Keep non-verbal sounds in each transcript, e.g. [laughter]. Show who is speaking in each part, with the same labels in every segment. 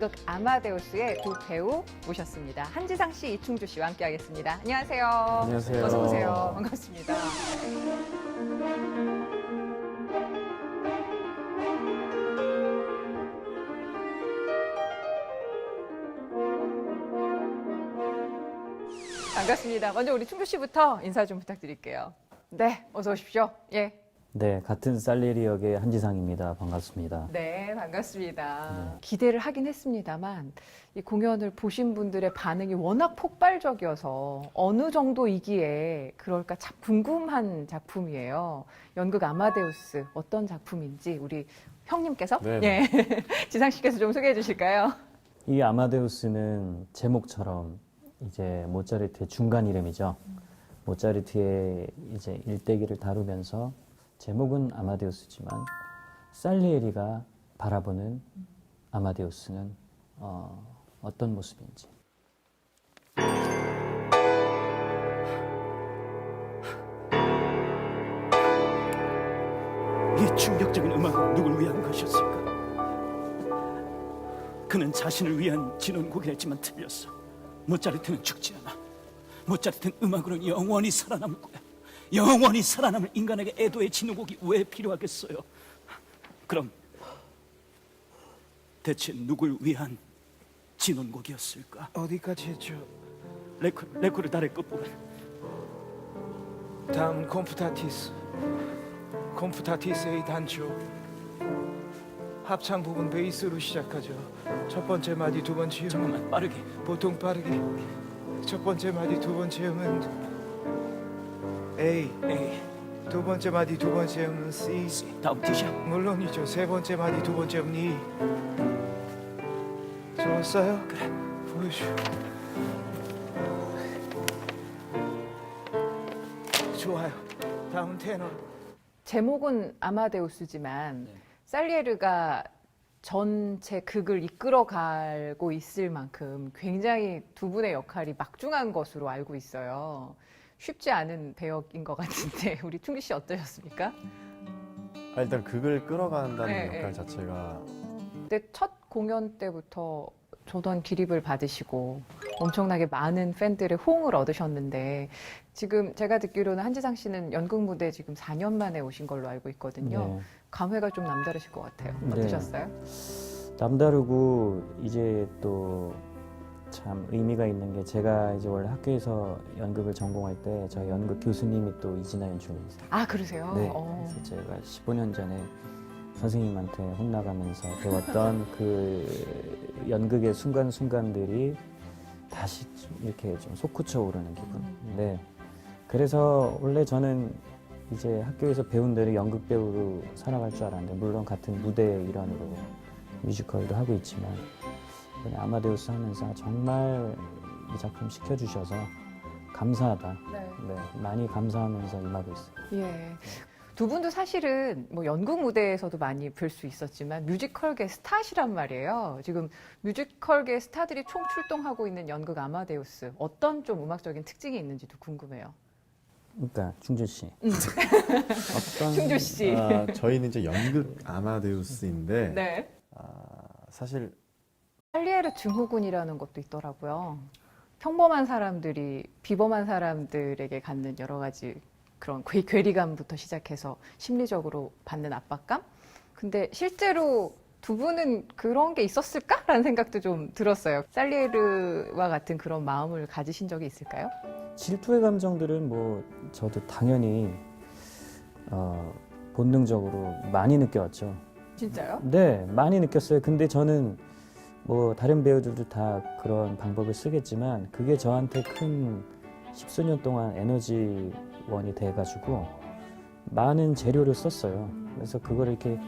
Speaker 1: 극 아마데우스의 두 배우 모셨습니다. 한지상 씨, 이충주 씨와 함께하겠습니다. 안녕하세요.
Speaker 2: 안녕하세요.
Speaker 1: 어서 오세요. 반갑습니다. 반갑습니다. 먼저 우리 충주 씨부터 인사 좀 부탁드릴게요. 네, 어서 오십시오. 예.
Speaker 2: 네, 같은 살리리 역의 한지상입니다. 반갑습니다.
Speaker 1: 네, 반갑습니다. 기대를 하긴 했습니다만 이 공연을 보신 분들의 반응이 워낙 폭발적이어서 어느 정도이기에 그럴까 참 궁금한 작품이에요. 연극 아마데우스 어떤 작품인지 우리 형님께서
Speaker 3: 네.
Speaker 1: 예. [laughs] 지상 씨께서 좀 소개해 주실까요?
Speaker 2: 이 아마데우스는 제목처럼 이제 모차르트의 중간 이름이죠. 모차르트의 이제 일대기를 다루면서 제목은 아마데우스지만 살리에리가 바라보는 아마데우스는 어, 어떤 모습인지.
Speaker 4: 이 충격적인 음악은 누굴 위한 것이었을까? 그는 자신을 위한 진원곡이었지만 틀렸어. 모차르트는 죽지 않아. 모차르트는 음악으로는 영원히 살아남을 거야. 영원히 살아남을 인간에게 애도의 진원곡이 왜 필요하겠어요? 그럼 대체 누굴 위한 진원곡이었을까?
Speaker 5: 어디까지 했죠?
Speaker 4: 레코, 레코를 달의 끝부분.
Speaker 5: 다음 콤프타티스 콤프타티스의 단조 합창 부분 베이스로 시작하죠 첫 번째 마디 두 번째 음
Speaker 4: 잠깐만 빠르게.
Speaker 5: 보통 빠르게 첫 번째 마디 두 번째 음은 A
Speaker 4: A,
Speaker 5: 두 번째 마디 두 번째 음은 C
Speaker 4: C, 다음 D샵.
Speaker 5: 물론이죠 세 번째 마디 두 번째 음은 E 좋았어요?
Speaker 4: 그래.
Speaker 5: 보여줘 좋아요 다음 테너
Speaker 1: 제목은 아마데우스지만
Speaker 2: 네.
Speaker 1: 살리에르가 전체 극을 이끌어가고 있을 만큼 굉장히 두 분의 역할이 막중한 것으로 알고 있어요. 쉽지 않은 배역인 것 같은데 [laughs] 우리 충기 씨 어떠셨습니까?
Speaker 3: 아, 일단 극을 끌어간다는
Speaker 1: 네,
Speaker 3: 역할
Speaker 1: 네.
Speaker 3: 자체가
Speaker 1: 그때 첫 공연 때부터 조던 기립을 받으시고 엄청나게 많은 팬들의 호응을 얻으셨는데 지금 제가 듣기로는 한지상 씨는 연극 무대 지금 4년 만에 오신 걸로 알고 있거든요.
Speaker 2: 네.
Speaker 1: 감회가 좀 남다르실 것 같아요.
Speaker 2: 네.
Speaker 1: 어떠셨어요?
Speaker 2: 남다르고 이제 또 참 의미가 있는 게 제가 이제 원래 학교에서 연극을 전공할 때 저희 연극 교수님이 또 이진아 연출이세요.
Speaker 1: 아 그러세요?
Speaker 2: 네.
Speaker 1: 어.
Speaker 2: 그래서 제가 15년 전에 선생님한테 혼나가면서 배웠던 [laughs] 그 연극의 순간순간들이 다시 좀 이렇게 좀 솟구쳐 오르는 기분. 네. 그래서 원래 저는 이제 학교에서 배운 대로 연극 배우로 살아갈 줄 알았는데 물론 같은 무대 일환으로 뮤지컬도 하고 있지만 아마데우스 하면서 정말 이 작품 시켜주셔서 감사하다.
Speaker 1: 네.
Speaker 2: 네, 많이 감사하면서 임하고 있어요.
Speaker 1: 예. 두 분도 사실은 뭐 연극 무대에서도 많이 볼수 있었지만 뮤지컬계 스타시란 말이에요. 지금 뮤지컬계 스타들이 총 출동하고 있는 연극 아마데우스 어떤 좀 음악적인 특징이 있는지도 궁금해요.
Speaker 2: 그러니까 충준 씨.
Speaker 1: 음. [laughs]
Speaker 2: 어떤
Speaker 1: 충주 씨.
Speaker 3: 아, 저희는 이제 연극 아마데우스인데
Speaker 1: 네.
Speaker 3: 아, 사실
Speaker 1: 할리에르 증후군이라는 것도 있더라고요. 평범한 사람들이 비범한 사람들에게 갖는 여러 가지 그런 괴, 괴리감부터 시작해서 심리적으로 받는 압박감? 근데 실제로 두 분은 그런 게 있었을까라는 생각도 좀 들었어요. 살리에르와 같은 그런 마음을 가지신 적이 있을까요?
Speaker 2: 질투의 감정들은 뭐 저도 당연히 어, 본능적으로 많이 느껴왔죠.
Speaker 1: 진짜요?
Speaker 2: 네, 많이 느꼈어요. 근데 저는 뭐 다른 배우들도 다 그런 방법을 쓰겠지만 그게 저한테 큰 십수년 동안 에너지원이 돼가지고 많은 재료를 썼어요. 그래서 그걸 이렇게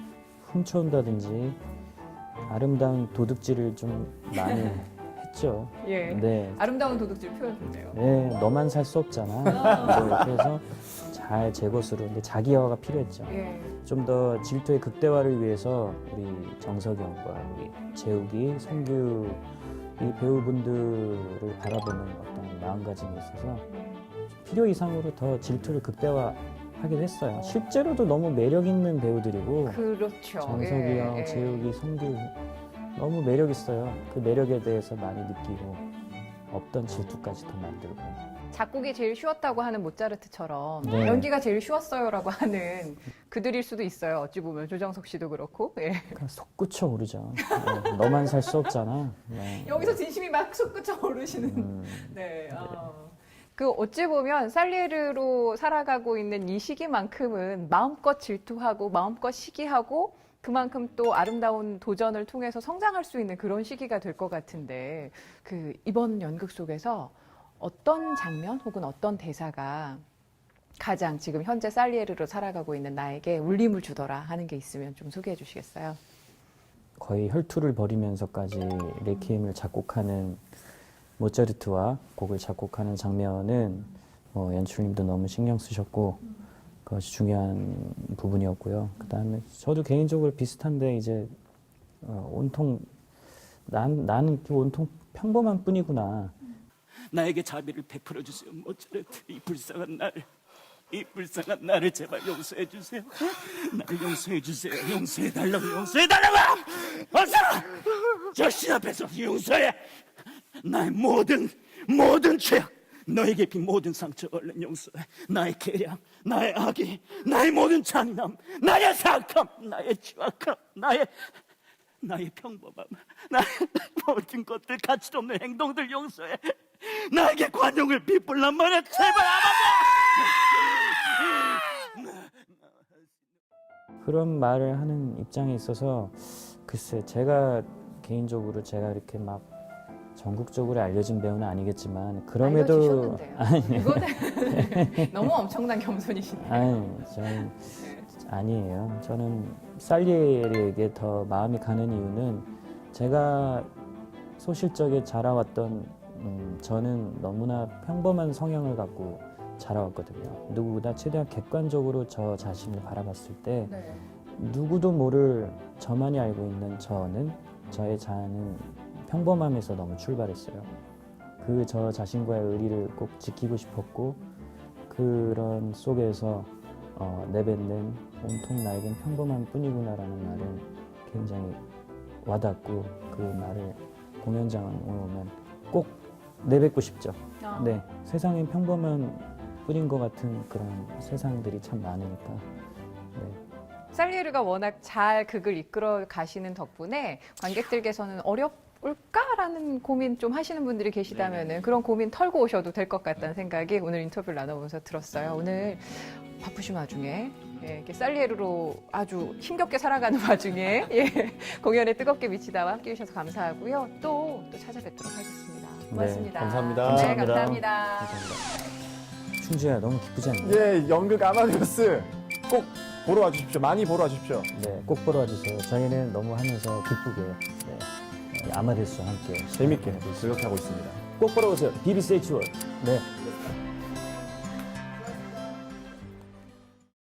Speaker 2: 훔쳐온다든지 아름다운 도둑질을 좀 많이 [laughs] 했죠.
Speaker 1: 예.
Speaker 2: 네,
Speaker 1: 아름다운 도둑질 표현인데요.
Speaker 2: 네, 너만 살 수 없잖아. 뭐 이렇게 해서 잘 제 것으로 근데 자기화가 필요했죠.
Speaker 1: 예.
Speaker 2: 좀 더 질투의 극대화를 위해서 우리 정석영과 우리 재욱이, 성규 이 배우분들을 바라보는 어떤 마음가짐이 있어서 필요 이상으로 더 질투를 극대화하기도 했어요. 실제로도 너무 매력 있는 배우들이고
Speaker 1: 그렇죠.
Speaker 2: 정석이
Speaker 1: 예,
Speaker 2: 형,
Speaker 1: 예.
Speaker 2: 재욱이, 성규 너무 매력 있어요. 그 매력에 대해서 많이 느끼고 없던 질투까지 더 만들고.
Speaker 1: 작곡이 제일 쉬웠다고 하는 모차르트처럼
Speaker 2: 네.
Speaker 1: 연기가 제일 쉬웠어요라고 하는 그들일 수도 있어요. 어찌 보면 조정석 씨도 그렇고. 예.
Speaker 2: 그냥 솟구쳐 오르죠. 네, 너만 살 수 없잖아. 네.
Speaker 1: 여기서 진심이 막 솟구쳐 오르시는.
Speaker 2: 음,
Speaker 1: 네. 어. 그 어찌 보면 살리에르로 살아가고 있는 이 시기만큼은 마음껏 질투하고 마음껏 시기하고 그만큼 또 아름다운 도전을 통해서 성장할 수 있는 그런 시기가 될 것 같은데 그 이번 연극 속에서 어떤 장면 혹은 어떤 대사가 가장 지금 현재 살리에르로 살아가고 있는 나에게 울림을 주더라 하는 게 있으면 좀 소개해 주시겠어요?
Speaker 2: 거의 혈투를 벌이면서까지 레퀴엠을 작곡하는 모차르트와 곡을 작곡하는 장면은 뭐 연출님도 너무 신경 쓰셨고 그 것이 중요한 부분이었고요. 그 다음에 저도 개인적으로 비슷한데 이제 어, 온통 난 나는 온통 평범한 뿐이구나.
Speaker 4: 나에게 자비를 베풀어 주세요. 모차르트 이 불쌍한 나를 이 불쌍한 나를 제발 용서해 주세요. 나를 용서해 주세요. 용서해 달라고 용서해 달라고. 어서 저신 앞에서 용서해. 나의 모든 모든 죄악 너에게 빈 모든 상처 얼른 용서해. 나의 계량, 나의 악의, 나의 모든 잔인함, 나의 사악함, 나의 추악함, 나의 나의 평범함, 나의 [laughs] 모든 것들 가치 없는 행동들 용서해. 나에게 관용을 비뿔란 말이야. 제발
Speaker 2: 그런 말을 하는 입장에 있어서 글쎄 제가 개인적으로 제가 이렇게 막 전국적으로 알려진 배우는 아니겠지만 그럼에도. [laughs]
Speaker 1: 이거는 [laughs] 너무 엄청난 겸손이시네요.
Speaker 2: 아니 저는 아니에요. 저는 살리에리에게 더 마음이 가는 이유는 제가 소실적에 자라왔던 음, 저는 너무나 평범한 성향을 갖고 자라왔거든요. 누구보다 최대한 객관적으로 저 자신을 바라봤을 때
Speaker 1: 네.
Speaker 2: 누구도 모를 저만이 알고 있는 저는 저의 자아는 평범함에서 너무 출발했어요. 그 저 자신과의 의리를 꼭 지키고 싶었고 그런 속에서 어, 내뱉는 온통 나에겐 평범한 뿐이구나라는 말은 굉장히 와닿고 그 말을 공연장에 오면 꼭 내뱉고 싶죠.
Speaker 1: 아.
Speaker 2: 네, 세상엔 평범한 뿐인 것 같은 그런 세상들이 참 많으니까. 네.
Speaker 1: 살리에르가 워낙 잘 극을 이끌어 가시는 덕분에 관객들께서는 어렵 을까라는 고민 좀 하시는 분들이 계시다면 은 그런 고민 털고 오셔도 될 것 같다는 생각이 오늘 인터뷰를 나눠보면서 들었어요. 오늘 바쁘신 와중에 예, 이렇게 살리에르로 아주 힘겹게 살아가는 [laughs] 와중에 예, 공연에 뜨겁게 미치다와 함께 해주셔서 감사하고요. 또, 또 찾아뵙도록 하겠습니다. 고맙습니다.
Speaker 3: 감사합니다.
Speaker 1: 네,
Speaker 2: 감사합니다.
Speaker 1: 감사합니다.
Speaker 2: 감사합니다. 충주야 너무 기쁘지 않나요?
Speaker 3: 예, 연극 아마데우스 꼭 보러 와주십시오. 많이 보러 와주십시오.
Speaker 2: 네, 꼭 보러 와주세요. 저희는 너무 하면서 기쁘게 네, 아마데스와 함께
Speaker 3: 재밌게. 즐겁게 하고 있습니다.
Speaker 2: 꼭 보러 오세요. BBC H1. 네,